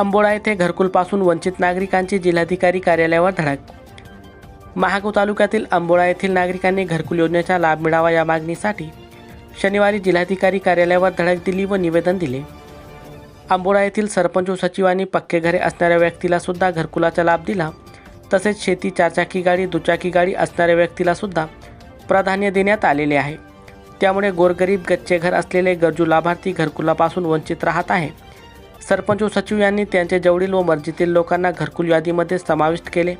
अंबोडा येथे घरकुलपासून वंचित नागरिकांची जिल्हाधिकारी कार्यालयावर धडक. महागाव तालुक्यातील अंबोळा येथील नागरिकांनी घरकुल योजनेचा लाभ मिळावा या मागणीसाठी शनिवारी जिल्हाधिकारी कार्यालयावर धडक दिली व निवेदन दिले. आंबोळा येथील सरपंच व सचिवांनी पक्के घरे असणाऱ्या व्यक्तीला सुद्धा घरकुलाचा लाभ दिला. तसेच शेती चारचाकी गाडी दुचाकी गाडी असणाऱ्या व्यक्तीला सुद्धा प्राधान्य देण्यात आलेले आहे. त्यामुळे गोरगरीब गच्चे घर असलेले गरजू लाभार्थी घरकुलापासून वंचित राहत आहे सरपंच व सचिव यांनी त्यांचे जवळील व मर्जीतील लोकांना घरकुल यादीमध्ये समाविष्ट केले.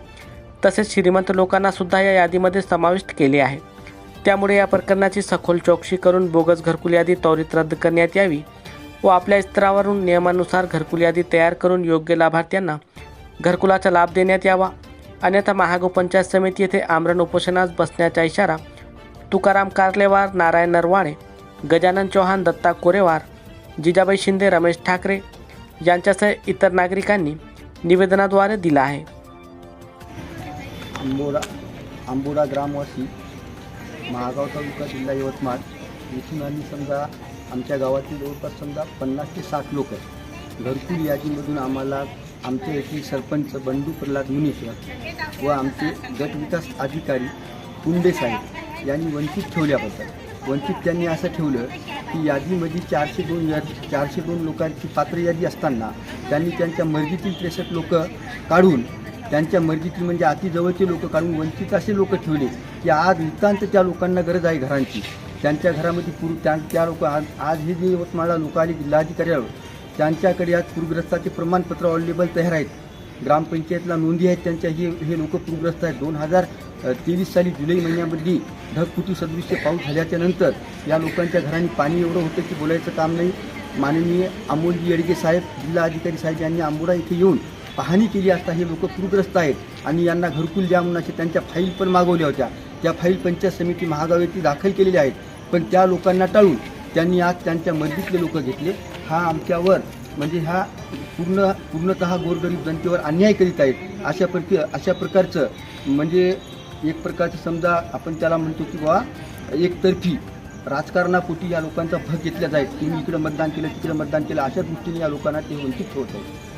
तसेच श्रीमंत लोकांना सुद्धा या यादीमध्ये समाविष्ट केले आहे. त्यामुळे या प्रकरणाची सखोल चौकशी करून बोगस घरकुल यादी त्वरित रद्द करण्यात यावी व आपल्या स्तरावरून नियमानुसार घरकुल यादी तयार करून योग्य लाभार्थ्यांना घरकुलाचा लाभ देण्यात यावा. अन्यथा महागोपंचायत समिती येथे आमरण उपोषणास बसण्याचा इशारा तुकाराम कारलेवार नारायण नरवाणे गजानन चौहान दत्ता कोरेवार जिजाबाई शिंदे रमेश ठाकरे यांच्यासह इतर नागरिकांनी निवेदनाद्वारे दिला आहे. आंबोडा आंबोडा ग्रामवासी महागाव तालुका जिल्हा यवतमाळ इथून आम्ही समजा आमच्या गावातील जवळपास समजा पन्नास ते साठ लोक घरकुल यादीमधून आम्हाला आमचे येथील सरपंच बंडू प्रल्हाद मुनेश्वर व आमचे गट विकास अधिकारी कुंडे साहेब यांनी वंचित ठेवल्याबद्दल वंचित त्यांनी असं ठेवलं की यादीमध्ये चारशे दोन या चारशे दोन लोकांची पात्र यादी असताना त्यांनी त्यांच्या मर्जीतील त्रेसष्ट लोक काढून त्यांच्या मर्जीतील म्हणजे अति जवळचे लोक काढून वंचित असे लोक ठेवले की आज नितांत त्या लोकांना गरज आहे घरांची. त्यांच्या घरामध्ये पूर त्या त्या लोक आज आज हे जे यवतमाळला लोक आले जिल्हाधिकाऱ्यावर त्यांच्याकडे आज पूरग्रस्ताचे प्रमाणपत्र अवेलेबल तयार आहेत. ग्रामपंचायतला नोंदी आहेत त्यांच्या हे हे लोक पूरग्रस्त आहेत. दोन हजार तेवीस साली जुलै महिन्यामध्ये ढगफुटी सदृश्य पाऊस झाल्याच्यानंतर या लोकांच्या घरांनी पाणी एवढं होतं की बोलायचं काम नाही. माननीय अमोलजी येडगे साहेब जिल्हा अधिकारी साहेब यांनी आंबोडा इथे येऊन पाहणी केली असता हे लोक पूरग्रस्त आहेत आणि यांना घरकुल द्या म्हणून असे त्यांच्या फाईल पण मागवल्या होत्या. त्या फाईल पंचायत समिती महागाव येथे दाखल केलेल्या आहेत. पण त्या लोकांना टाळून त्यांनी आज त्यांच्या मर्जीतले लोक घेतले. हा आमच्यावर म्हणजे ह्या पूर्ण पूर्णतः गोरगरीब जनतेवर अन्याय करीत आहेत. अशा प्रक अशा प्रकारचं म्हणजे एक प्रकारचं समजा आपण त्याला म्हणतो की बाबा एकतर्फी राजकारणापोटी या लोकांचा भग घेतला जाईल. तुम्ही इकडं मतदान केलं तिकडं मतदान केलं अशा दृष्टीने या लोकांना ते वंचित होत आहे